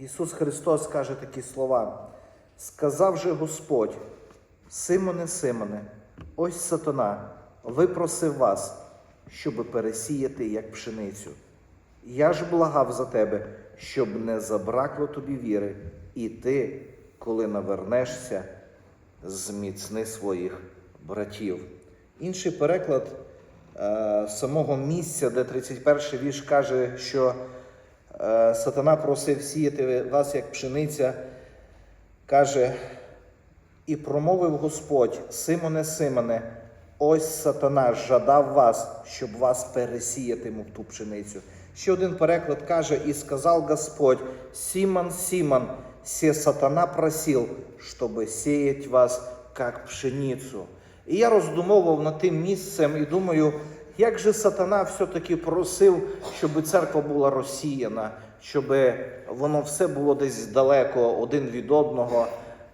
Ісус Христос каже такі слова. Сказав же Господь, Симоне, Симоне, ось сатана, випросив вас, щоби пересіяти, як пшеницю. Я ж благав за тебе, щоб не забракло тобі віри, і ти, коли навернешся, зміцни своїх братів. Інший переклад е, самого місця, де 31 вірш каже, що сатана просив сіяти вас як пшениця, каже, і промовив Господь, Симоне, Симоне, ось сатана жадав вас, щоб вас пересіяти, мов ту пшеницю. Ще один переклад каже, і сказав Господь, Симон, Симон, се сатана просил, щоб сіять вас, як пшеницю. І я роздумовував над тим місцем і думаю, як же сатана все-таки просив, щоб церква була розсіяна, щоб воно все було десь далеко один від одного.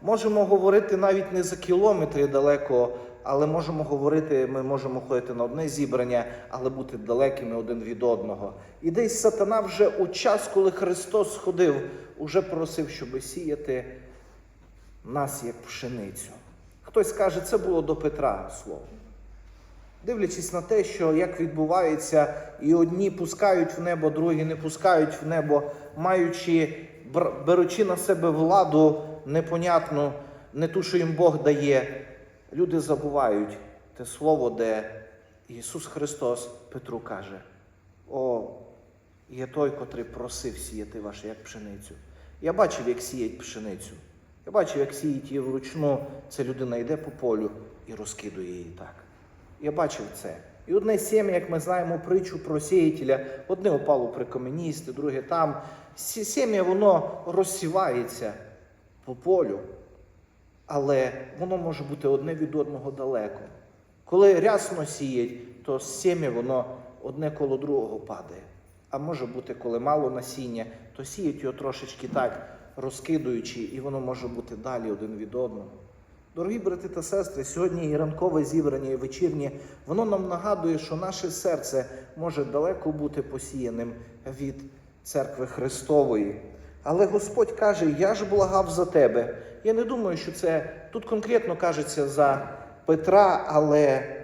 Можемо говорити навіть не за кілометри далеко, але можемо говорити, ми можемо ходити на одне зібрання, але бути далекими один від одного. І десь сатана вже у час, коли Христос ходив, уже просив, щоб сіяти нас як пшеницю. Хтось каже, це було до Петра слово. Дивлячись на те, що як відбувається, і одні пускають в небо, другі не пускають в небо, маючи, беручи на себе владу непонятну, не ту, що їм Бог дає, люди забувають те слово, де Ісус Христос Петру каже: О, є той, котрий просив сіяти ваше як пшеницю. Я бачив, як сіять пшеницю. Я бачив, як сіють її вручну. Це людина йде по полю і розкидує її так. Я бачив це. І одне сім'я, як ми знаємо притчу про сіятеля, одне опало при комуністи, друге там. Сім'я воно розсівається по полю, але воно може бути одне від одного далеко. Коли рясно сіять, то сім'я воно одне коло другого падає. А може бути, коли мало насіння, то сіють його трошечки так, розкидуючи, і воно може бути далі один від одного. Дорогі брати та сестри, сьогодні і ранкове зібрання, і вечірнє, воно нам нагадує, що наше серце може далеко бути посіяним від церкви Христової. Але Господь каже: Я ж благав за тебе. Я не думаю, що це тут конкретно кажеться за Петра, але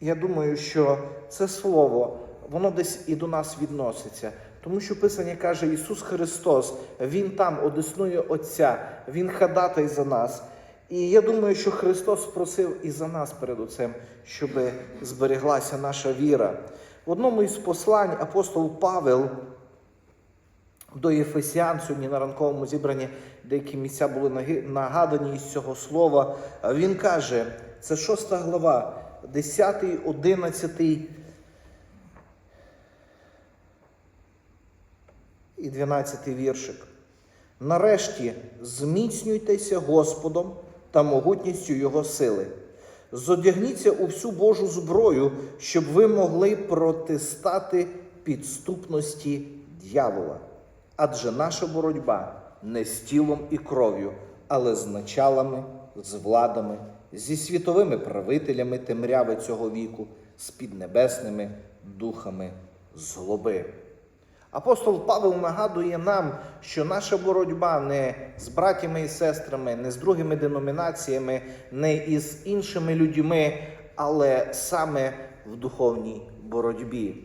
я думаю, що це слово, воно десь і до нас відноситься. Тому що Писання каже, Ісус Христос, Він там одеснує Отця, Він хадатай за нас. І я думаю, що Христос просив і за нас перед Отцем, щоб збереглася наша віра. В одному із послань апостол Павел до Єфесян сьогодні на ранковому зібранні деякі місця були нагадані із цього слова. Він каже, це 6 глава, 10, 11 і 12 віршик. Нарешті зміцнюйтеся Господом та могутністю Його сили. Зодягніться у всю Божу зброю, щоб ви могли протистати підступності дьявола. Адже наша боротьба не з тілом і кров'ю, але з началами, з владами, зі світовими правителями темряви цього віку, з піднебесними духами злоби. Апостол Павел нагадує нам, що наша боротьба не з братями і сестрами, не з другими деномінаціями, не із іншими людьми, але саме в духовній боротьбі,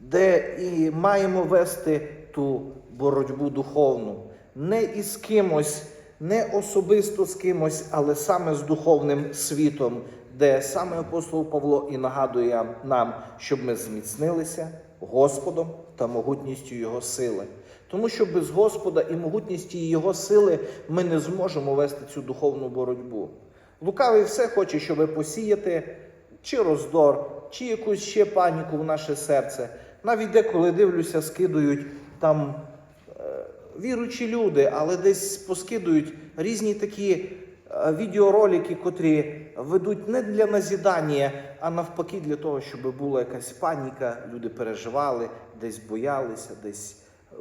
де і маємо вести ту боротьбу духовну, не із кимось, не особисто з кимось, але саме з духовним світом, де саме апостол Павло і нагадує нам, щоб ми зміцнилися Господом та могутністю Його сили. Тому що без Господа і могутністі Його сили ми не зможемо вести цю духовну боротьбу. Лукавий все хоче, щоб посіяти чи роздор, чи якусь ще паніку в наше серце. Навіть деколи дивлюся, скидують там е, віруючі люди, але десь поскидують різні такі відеоролики, котрі ведуть не для назідання, а навпаки для того, щоб була якась паніка, люди переживали, десь боялися, десь е,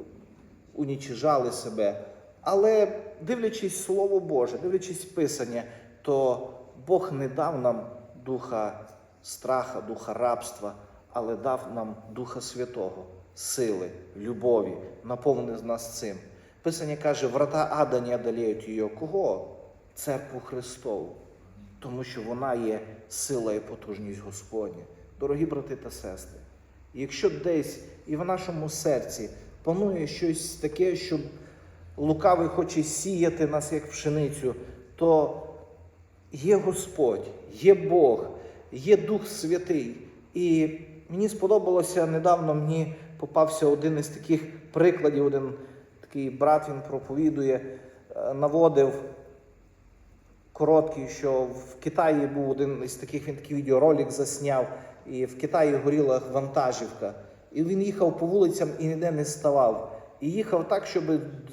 унічижали себе. Але дивлячись Слово Боже, дивлячись Писання, то Бог не дав нам духа страха, духа рабства, але дав нам Духа Святого, сили, любові, наповни нас цим. Писання каже, врата ада не одоліють її. Кого? Церкву Христову. Тому що вона є сила і потужність Господня. Дорогі брати та сестри, якщо десь і в нашому серці панує щось таке, що лукавий хоче сіяти нас як пшеницю, то є Господь, є Бог, є Дух Святий. І мені сподобалося недавно мені попався один із таких прикладів, один такий брат він проповідує, е, наводив короткий, що в Китаї був один із таких, він такий відеоролик засняв, і в Китаї горіла вантажівка. І він їхав по вулицям і ніде не ставав. І їхав так, щоб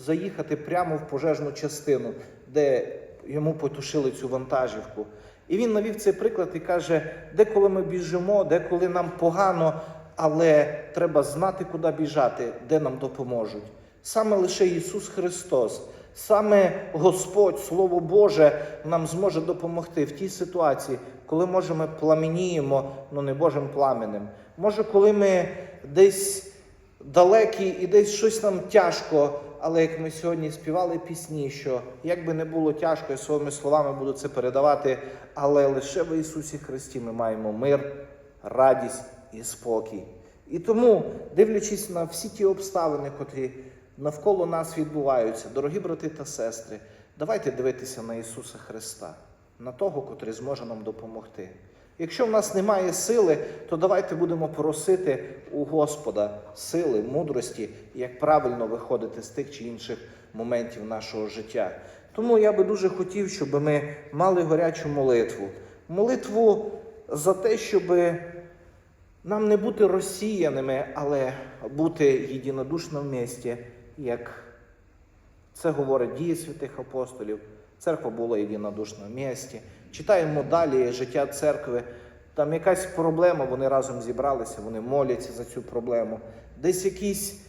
заїхати прямо в пожежну частину, де йому потушили цю вантажівку. І він навів цей приклад і каже: деколи ми біжимо, деколи нам погано, але треба знати, куди біжати, де нам допоможуть. Саме лише Ісус Христос, саме Господь, Слово Боже, нам зможе допомогти в тій ситуації, коли може ми пламеніємо, але не Божим пламенем. Може, коли ми десь далекі і десь щось нам тяжко, але як ми сьогодні співали пісні, що як би не було тяжко, я своїми словами буду це передавати, але лише в Ісусі Христі ми маємо мир, радість і спокій. І тому, дивлячись на всі ті обставини, котрі навколо нас відбуваються, дорогі брати та сестри, давайте дивитися на Ісуса Христа, на того, котрий зможе нам допомогти. Якщо в нас немає сили, то давайте будемо просити у Господа сили, мудрості, як правильно виходити з тих чи інших моментів нашого життя. Тому я би дуже хотів, щоб ми мали горячу молитву. Молитву за те, щоб нам не бути розсіяними, але бути єдинодушно в місті, як це говорить дії святих апостолів. Церква була єдинодушна в місті. Читаємо далі життя церкви. Там якась проблема, вони разом зібралися, вони моляться за цю проблему. Десь якісь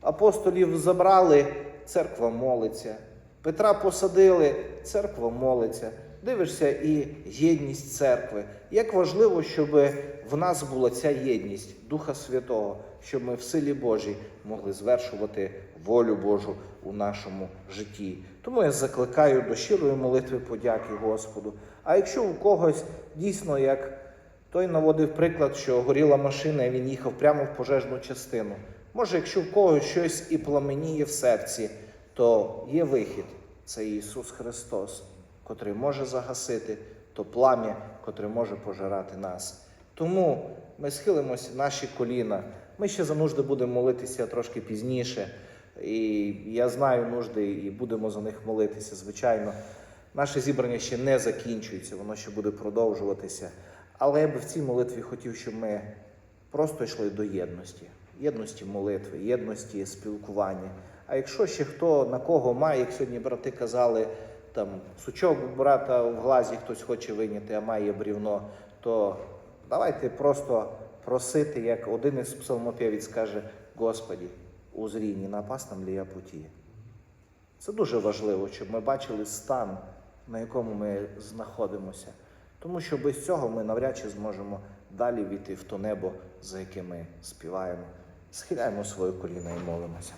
апостолів забрали, церква молиться. Петра посадили, церква молиться. Дивишся і єдність церкви. Як важливо, щоб в нас була ця єдність Духа Святого, щоб ми в силі Божій могли звершувати волю Божу у нашому житті. Тому я закликаю до щирої молитви подяки Господу. А якщо у когось дійсно, як той наводив приклад, що горіла машина, і він їхав прямо в пожежну частину. Може, якщо в когось щось і пламеніє в серці, то є вихід це Ісус Христос, котрий може загасити то плам'я, котре може пожирати нас. Тому ми схилимося наші коліна. Ми ще за нужди будемо молитися трошки пізніше. І я знаю нужди, і будемо за них молитися, звичайно. Наше зібрання ще не закінчується, воно ще буде продовжуватися. Але я би в цій молитві хотів, щоб ми просто йшли до єдності, єдності молитви, єдності спілкування. А якщо ще хто на кого має, як сьогодні брати казали, там сучок брата в глазі хтось хоче виняти, а має брівно, то давайте просто просити, як один із псалмопівець каже, Господі, узрій, на опасному ли я путі. Це дуже важливо, щоб ми бачили стан, на якому ми знаходимося. Тому що без цього ми навряд чи зможемо далі війти в то небо, за яке ми співаємо. Схиляємо своє коліна і молимося.